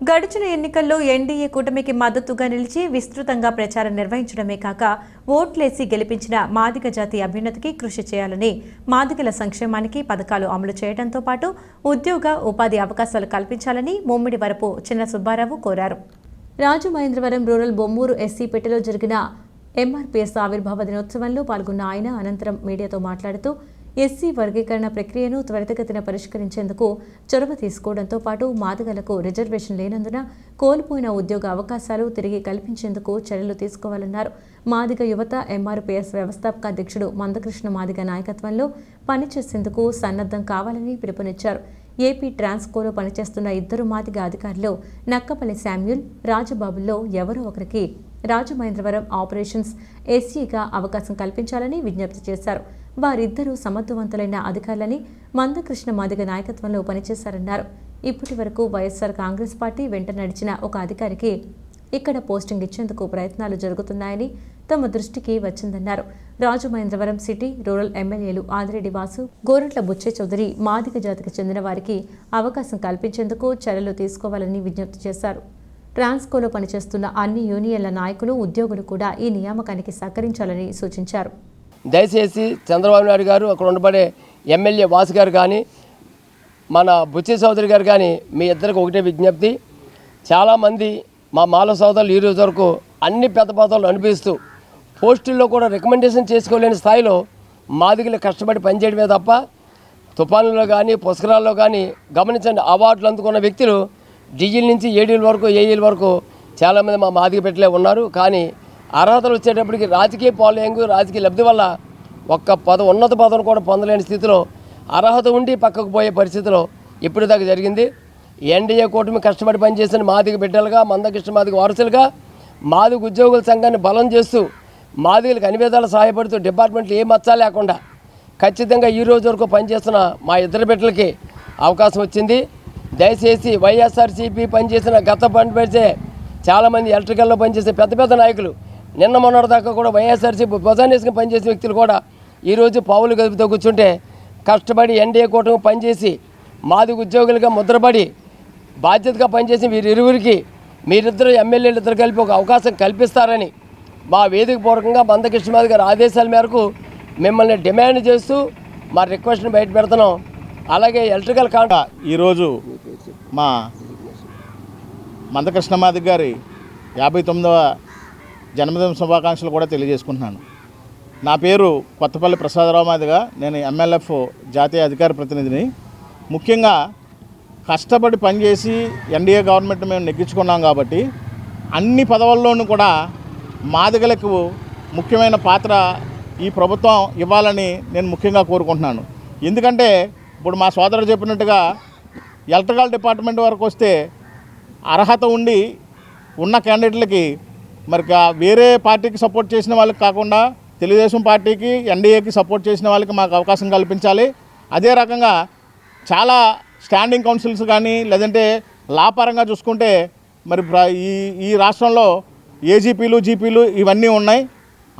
గడిచిన ఎన్నికల్లో ఎన్డీఏ కూటమికి మద్దతుగా నిలిచి విస్తృతంగా ప్రచారం నిర్వహించడమే కాక ఓట్లేసి గెలిపించిన మాదిగ జాతి అభ్యున్నతికి కృషి చేయాలని మాదిగల సంక్షేమానికి పథకాలు అమలు చేయడంతో పాటు ఉద్యోగ ఉపాధి అవకాశాలు కల్పించాలని ముమ్మిడి వరపు చిన్న సుబ్బారావు కోరారు. రాజు మహేంద్రవరం రూరల్ బొమ్మూరు ఎస్సీపేటలో జరిగిన ఎంఆర్పీఎస్ ఆవిర్భావ దినోత్సవంలో పాల్గొన్న ఆయన అనంతరం మీడియాతో మాట్లాడుతూ ఎస్సీ వర్గీకరణ ప్రక్రియను త్వరితగతిన పరిష్కరించేందుకు చొరవ తీసుకోవడంతో పాటు మాదిగలకు రిజర్వేషన్ లేనందున కోల్పోయిన ఉద్యోగ అవకాశాలు తిరిగి కల్పించేందుకు చర్యలు తీసుకోవాలన్నారు. మాదిగ యువత ఎంఆర్పీఎస్ వ్యవస్థాపక అధ్యక్షుడు మందకృష్ణ మాదిగ నాయకత్వంలో పనిచేసేందుకు సన్నద్ధం కావాలని పిలుపునిచ్చారు. ఏపీ ట్రాన్స్కోలో పనిచేస్తున్న ఇద్దరు మాదిగ అధికారులు నక్కపల్లి శామ్యుల్ రాజబాబుల్లో ఎవరో ఒకరికి రాజమహేంద్రవరం ఆపరేషన్స్ ఎస్సీగా అవకాశం కల్పించాలని విజ్ఞప్తి చేశారు. వారిద్దరూ సమర్థవంతులైన అధికారులని మందకృష్ణ మాదిగ నాయకత్వంలో పనిచేశారన్నారు. ఇప్పటి వరకు వైఎస్ఆర్ కాంగ్రెస్ పార్టీ వెంట నడిచిన ఒక అధికారికి ఇక్కడ పోస్టింగ్ ఇచ్చేందుకు ప్రయత్నాలు జరుగుతున్నాయని తమ దృష్టికి వచ్చిందన్నారు. రాజమహేంద్రవరం సిటీ రూరల్ ఎమ్మెల్యేలు ఆదిరెడ్డి వాసు గోరంట్ల బుచ్చే చౌదరి మాదిగ జాతికి చెందిన వారికి అవకాశం కల్పించేందుకు చర్యలు తీసుకోవాలని విజ్ఞప్తి చేశారు. ట్రాన్స్కోలో పనిచేస్తున్న అన్ని యూనియన్ల నాయకులు ఉద్యోగులు కూడా ఈ నియామకానికి సహకరించాలని సూచించారు. దయచేసి చంద్రబాబు నాయుడు గారు అక్కడ ఉండబడే ఎమ్మెల్యే వాసు గారు కానీ మన బుచ్చి చౌదరి గారు కానీ మీ ఇద్దరికి ఒకటే విజ్ఞప్తి. చాలామంది మా మాల సోదరులు ఈ రోజు వరకు అన్ని పెద్ద పదవులు అనిపిస్తూ పోస్టుల్లో కూడా రికమెండేషన్ చేసుకోలేని స్థాయిలో మాదిగలు కష్టపడి పనిచేయడమే తప్ప తుఫానులో కానీ పుష్కరాల్లో కానీ గమనించండి అవార్డులు అందుకున్న వ్యక్తులు డిజిల్ నుంచి ఏడీల వరకు ఏఈల వరకు చాలామంది మా మాదిగ పెట్టలే ఉన్నారు. కానీ అర్హతలు వచ్చేటప్పటికి రాజకీయ పాలయంగు రాజకీయ లబ్ధి వల్ల ఒక్క పద ఉన్నత పదవులు కూడా పొందలేని స్థితిలో అర్హత ఉండి పక్కకు పోయే పరిస్థితిలో ఇప్పటిదాకా జరిగింది. ఎన్డీఏ కూటమి కష్టపడి పనిచేసిన మాదిగ బిడ్డలుగా మందకృష్ణ మాదిగ వారసులుగా మాదిగ ఉద్యోగుల సంఘాన్ని బలం చేస్తూ మాదిగలకు అన్ని విధాలు సహాయపడుతూ డిపార్ట్మెంట్లు ఏ మచ్చా లేకుండా ఖచ్చితంగా ఈ రోజు వరకు పనిచేస్తున్న మా ఇద్దరు బిడ్డలకి అవకాశం వచ్చింది. దయచేసి వైఎస్ఆర్సీపీ పనిచేసిన గత పని పెడితే చాలామంది ఎలక్ట్రికల్లో పనిచేసే పెద్ద పెద్ద నాయకులు నిన్న మొన్నటి దాకా కూడా వైఎస్ఆర్సీ భుజాన్ని వేసుకుని పనిచేసే వ్యక్తులు కూడా ఈరోజు పావులు గదుపుతో కూర్చుంటే కష్టపడి ఎన్డీఏ కూటమి పనిచేసి మాది ఉద్యోగులుగా ముద్రపడి బాధ్యతగా పనిచేసి వీరిరువురికి మీరిద్దరు ఎమ్మెల్యేలు ఇద్దరు కలిపి ఒక అవకాశం కల్పిస్తారని మా వేదిక పూర్వకంగా మందకృష్ణమాది గారి ఆదేశాల మేరకు మిమ్మల్ని డిమాండ్ చేస్తూ మా రిక్వెస్ట్ని బయట పెడుతున్నాం. అలాగే ఎలక్ట్రికల్ కాంట ఈరోజు మా మందకృష్ణమాది గారి యాభై తొమ్మిదవ జన్మదిన శుభాకాంక్షలు కూడా తెలియజేసుకుంటున్నాను. నా పేరు కొత్తపల్లి ప్రసాదరావు మాదిగా. నేను ఎంఎల్ఎఫ్ జాతీయ అధికార ప్రతినిధిని. ముఖ్యంగా కష్టపడి పనిచేసి ఎన్డీఏ గవర్నమెంట్ మేము నెగ్గించుకున్నాం కాబట్టి అన్ని పదవుల్లోనూ కూడా మాదిగలకు ముఖ్యమైన పాత్ర ఈ ప్రభుత్వం ఇవ్వాలని నేను ముఖ్యంగా కోరుకుంటున్నాను. ఎందుకంటే ఇప్పుడు మా సోదరుడు చెప్పినట్టుగా ఎలక్ట్రికల్ డిపార్ట్మెంట్ వరకు వస్తే అర్హత ఉండి ఉన్న క్యాండిడేట్లకి మరి వేరే పార్టీకి సపోర్ట్ చేసిన వాళ్ళకి కాకుండా తెలుగుదేశం పార్టీకి ఎన్డీఏకి సపోర్ట్ చేసిన వాళ్ళకి మాకు అవకాశం కల్పించాలి. అదే రకంగా చాలా స్టాండింగ్ కౌన్సిల్స్ కానీ లేదంటే లాపరంగా చూసుకుంటే మరి ప్ర- ఈ ఈ రాష్ట్రంలో ఏజీపీలు జీపీలు ఇవన్నీ ఉన్నాయి.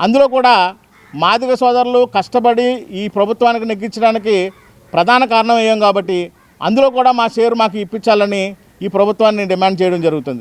అందులో కూడా మాదిగ సోదరులు కష్టపడి ఈ ప్రభుత్వానికి నెగ్గించడానికి ప్రధాన కారణం ఏం కాబట్టి అందులో కూడా మా షేర్ మాకు ఇప్పించాలని ఈ ప్రభుత్వాన్ని డిమాండ్ చేయడం జరుగుతుంది.